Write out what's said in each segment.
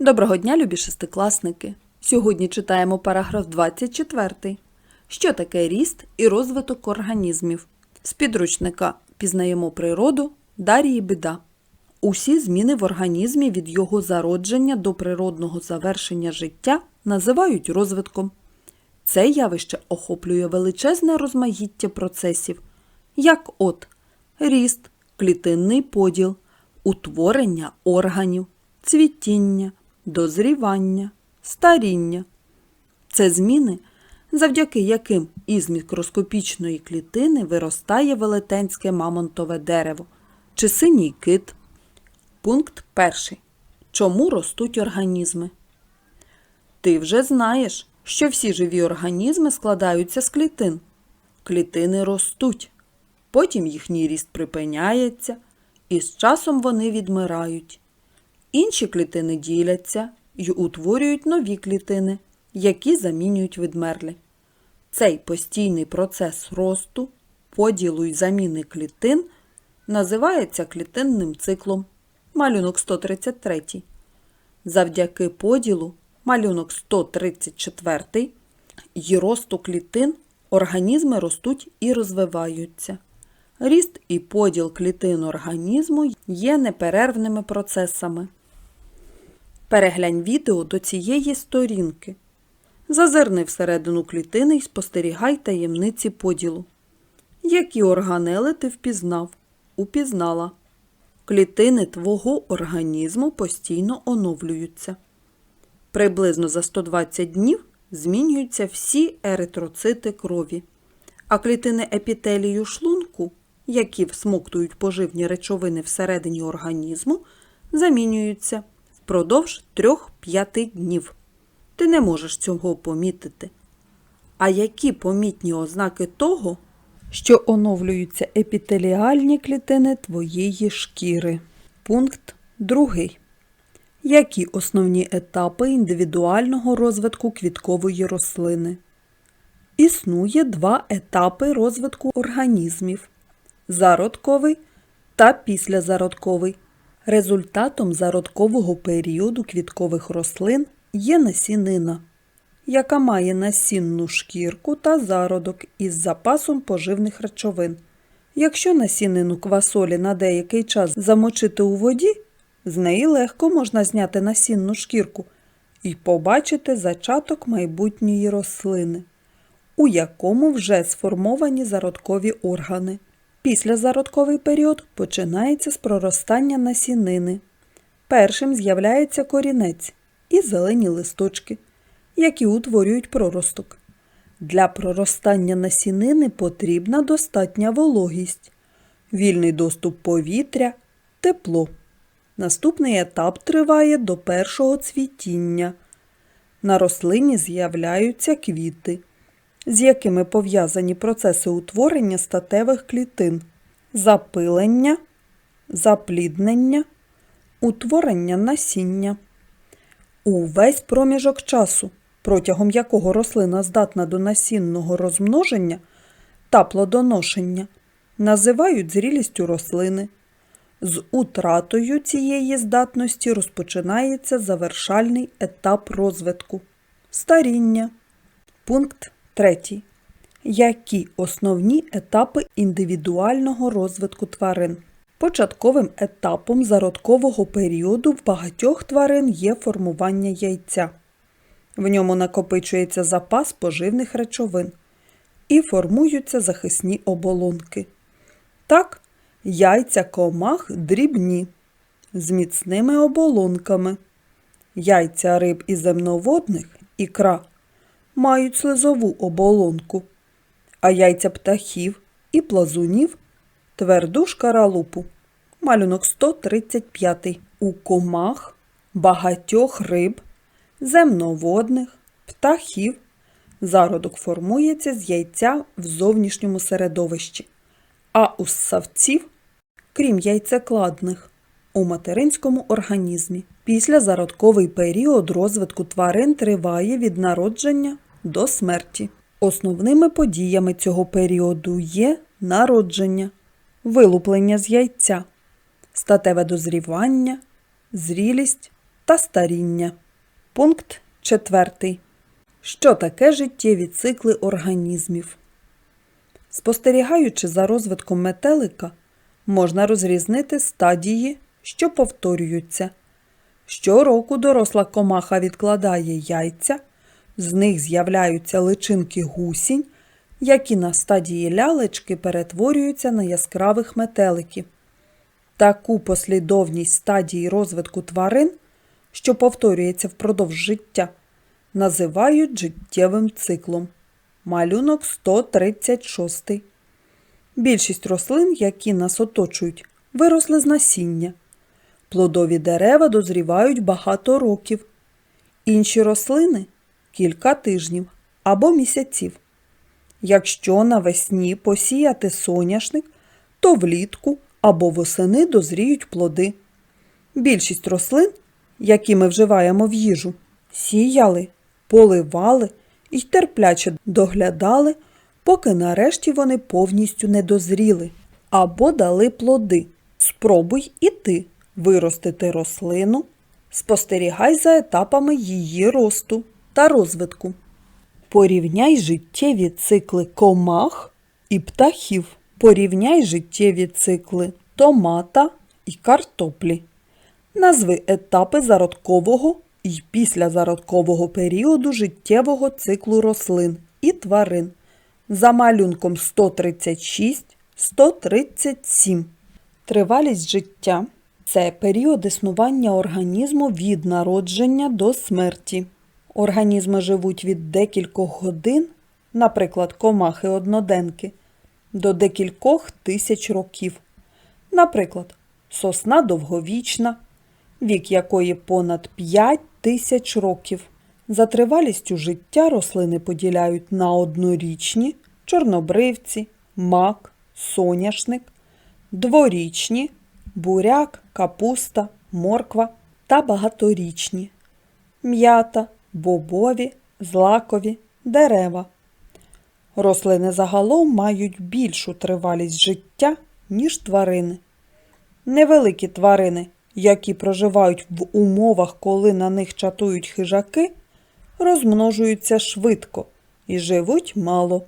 Доброго дня, любі шестикласники! Сьогодні читаємо параграф 24. Що таке ріст і розвиток організмів? З підручника пізнаємо природу Дарії Біда. Усі зміни в організмі від його зародження до природного завершення життя називають розвитком. Це явище охоплює величезне розмаїття процесів, як от ріст, клітинний поділ, утворення органів, цвітіння, дозрівання, старіння. Це зміни, завдяки яким із мікроскопічної клітини виростає велетенське мамонтове дерево чи синій кит. Пункт перший. Чому ростуть організми? Ти вже знаєш, що всі живі організми складаються з клітин. Клітини ростуть, потім їхній ріст припиняється, і з часом вони відмирають. Інші клітини діляться і утворюють нові клітини, які замінюють відмерлі. Цей постійний процес росту, поділу й заміни клітин називається клітинним циклом. Малюнок 133. Завдяки поділу малюнок 134 й росту клітин організми ростуть і розвиваються. Ріст і поділ клітин організму є неперервними процесами. Переглянь відео до цієї сторінки. Зазирни всередину клітини і спостерігай таємниці поділу. Які органели ти впізнав? Упізнала. Клітини твого організму постійно оновлюються. Приблизно за 120 днів змінюються всі еритроцити крові, а клітини епітелію шлунку, які всмоктують поживні речовини всередині організму, замінюються впродовж 3-5 днів. Ти не можеш цього помітити. А які помітні ознаки того, що оновлюються епітеліальні клітини твоєї шкіри? Пункт 2. Які основні етапи індивідуального розвитку квіткової рослини? Існує два етапи розвитку організмів зародковий та післязародковий. Результатом зародкового періоду квіткових рослин є насінина, яка має насінну шкірку та зародок із запасом поживних речовин. Якщо насінину квасолі на деякий час замочити у воді, з неї легко можна зняти насінну шкірку і побачити зачаток майбутньої рослини, у якому вже сформовані зародкові органи. Післязародковий період починається з проростання насінини. Першим з'являється корінець і зелені листочки, які утворюють проросток. Для проростання насінини потрібна достатня вологість, вільний доступ повітря, тепло. Наступний етап триває до першого цвітіння. На рослині з'являються квіти, з якими пов'язані процеси утворення статевих клітин, запилення, запліднення, утворення насіння. Увесь проміжок часу, протягом якого рослина здатна до насінного розмноження та плодоношення, називають зрілістю рослини. З утратою цієї здатності розпочинається завершальний етап розвитку старіння. Пункт 3. Які основні етапи індивідуального розвитку тварин? Початковим етапом зародкового періоду в багатьох тварин є формування яйця. В ньому накопичується запас поживних речовин і формуються захисні оболонки. Так, яйця комах дрібні, з міцними оболонками. Яйця риб і земноводних ікра мають слизову оболонку, а яйця птахів і плазунів тверду шкаралупу. Малюнок 135. У комах багатьох риб, земноводних, птахів зародок формується з яйця в зовнішньому середовищі, а у ссавців, крім яйцекладних, у материнському організмі. Післязародковий період розвитку тварин триває від народження до смерті. Основними подіями цього періоду є народження, вилуплення з яйця, статеве дозрівання, зрілість та старіння. Пункт 4. Що таке життєві цикли організмів? Спостерігаючи за розвитком метелика, можна розрізнити стадії, що повторюються. Щороку доросла комаха відкладає яйця, з них з'являються личинки гусінь, які на стадії лялечки перетворюються на яскравих метеликів. Таку послідовність стадії розвитку тварин, що повторюється впродовж життя, називають життєвим циклом. Малюнок 136. Більшість рослин, які нас оточують, виросли з насіння. Плодові дерева дозрівають багато років. Інші рослини кілька тижнів або місяців. Якщо навесні посіяти соняшник, то влітку або восени дозріють плоди. Більшість рослин, які ми вживаємо в їжу, сіяли, поливали і терпляче доглядали, поки нарешті вони повністю не дозріли або дали плоди. Спробуй і ти виростити рослину, спостерігай за етапами її росту та розвитку. Порівняй життєві цикли комах і птахів. Порівняй життєві цикли томата і картоплі. Назви етапи зародкового і післязародкового періоду життєвого циклу рослин і тварин за малюнком 136-137. Тривалість життя це період існування організму від народження до смерті. Організми живуть від декількох годин, наприклад, комахи одноденки, до декількох тисяч років. Наприклад, сосна довговічна, вік якої понад 5 тисяч років. За тривалістю життя рослини поділяють на однорічні, чорнобривці, мак, соняшник, дворічні, буряк, капуста, морква та багаторічні, м'ята, бобові, злакові, дерева. Рослини загалом мають більшу тривалість життя, ніж тварини. Невеликі тварини, які проживають в умовах, коли на них чатують хижаки, розмножуються швидко і живуть мало.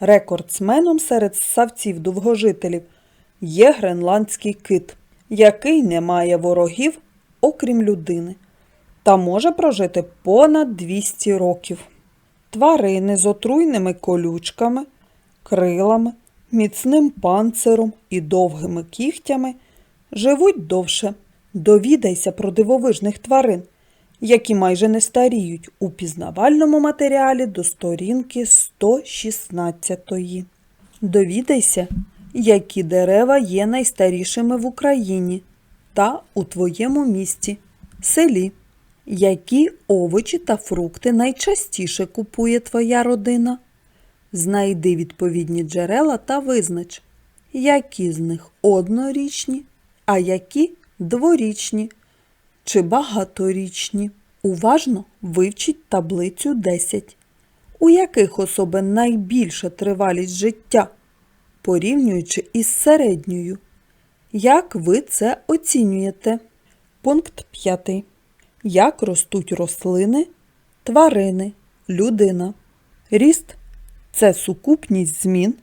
Рекордсменом серед ссавців-довгожителів є гренландський кит, який не має ворогів, окрім людини, та може прожити понад 200 років. Тварини з отруйними колючками, крилами, міцним панциром і довгими кігтями живуть довше. Довідайся про дивовижних тварин, які майже не старіють у пізнавальному матеріалі до сторінки 116. Довідайся, які дерева є найстарішими в Україні та у твоєму місті, селі. Які овочі та фрукти найчастіше купує твоя родина? Знайди відповідні джерела та визнач, які з них однорічні, а які дворічні чи багаторічні. Уважно вивчіть таблицю 10. У яких особин найбільша тривалість життя, порівнюючи із середньою. Як ви це оцінюєте? Пункт 5. Як ростуть рослини, тварини, людина. Ріст це сукупність змін,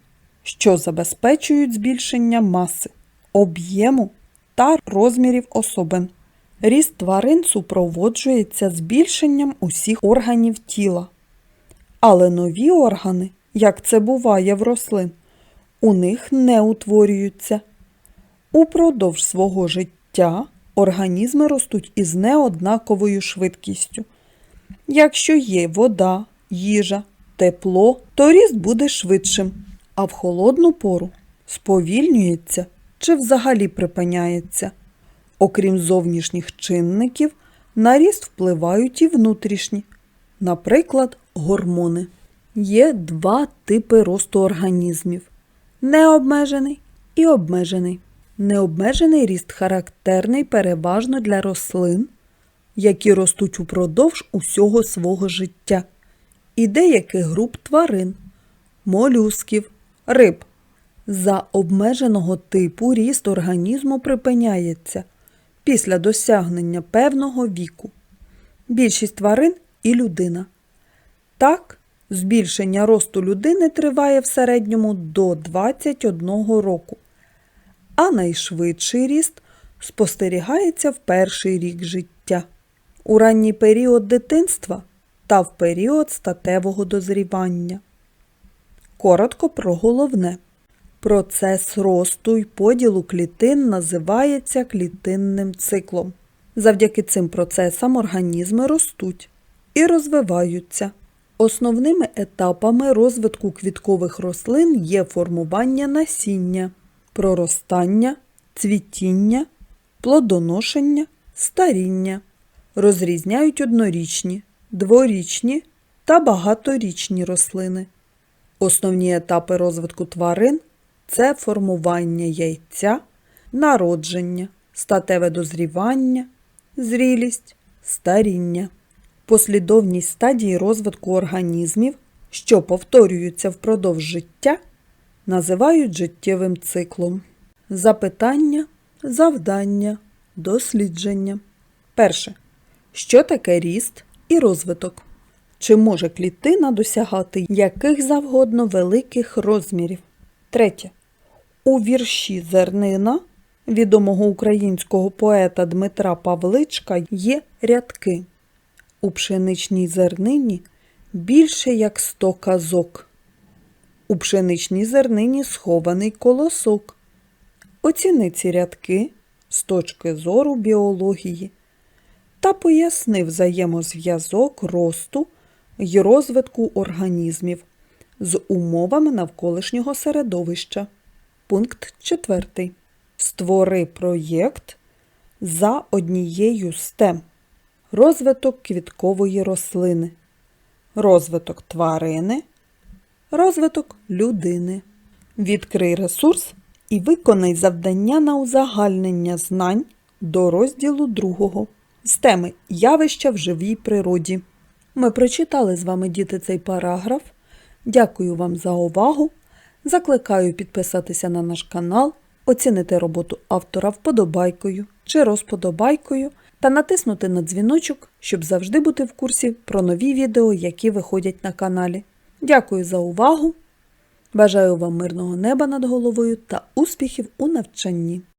що забезпечують збільшення маси, об'єму та розмірів особин. Ріст тварин супроводжується збільшенням усіх органів тіла. Але нові органи, як це буває в рослин, у них не утворюються. Упродовж свого життя організми ростуть із неоднаковою швидкістю. Якщо є вода, їжа, тепло, то ріст буде швидшим, а в холодну пору сповільнюється чи взагалі припиняється. Окрім зовнішніх чинників, на ріст впливають і внутрішні, наприклад, гормони. Є два типи росту організмів необмежений і обмежений. Необмежений ріст характерний переважно для рослин, які ростуть упродовж усього свого життя, і деяких груп тварин, молюсків, риб. За обмеженого типу ріст організму припиняється після досягнення певного віку. Більшість тварин і людина. Так, збільшення росту людини триває в середньому до 21 року, а найшвидший ріст спостерігається в перший рік життя, у ранній період дитинства та в період статевого дозрівання. Коротко про головне. Процес росту й поділу клітин називається клітинним циклом. Завдяки цим процесам організми ростуть і розвиваються. Основними етапами розвитку квіткових рослин є формування насіння, проростання, цвітіння, плодоношення, старіння. Розрізняють однорічні, дворічні та багаторічні рослини. Основні етапи розвитку тварин це формування яйця, народження, статеве дозрівання, зрілість, старіння. Послідовність стадій розвитку організмів, що повторюються впродовж життя, називають життєвим циклом. Запитання, завдання, дослідження. Перше. Що таке ріст і розвиток? Чи може клітина досягати яких завгодно великих розмірів? Третє. У вірші Зернина відомого українського поета Дмитра Павличка є рядки. У пшеничній зернині більше як сто казок. У пшеничній зернині схований колосок. Оціни ці рядки з точки зору біології та поясни взаємозв'язок росту й розвитку організмів з умовами навколишнього середовища. Пункт 4. Створи проєкт за однією з тем. Розвиток квіткової рослини, розвиток тварини, розвиток людини. Відкрий ресурс і виконай завдання на узагальнення знань до розділу другого з теми Явища в живій природі. Ми прочитали з вами, діти, цей параграф. Дякую вам за увагу. Закликаю підписатися на наш канал, оцінити роботу автора вподобайкою чи розподобайкою та натиснути на дзвіночок, щоб завжди бути в курсі про нові відео, які виходять на каналі. Дякую за увагу! Бажаю вам мирного неба над головою та успіхів у навчанні!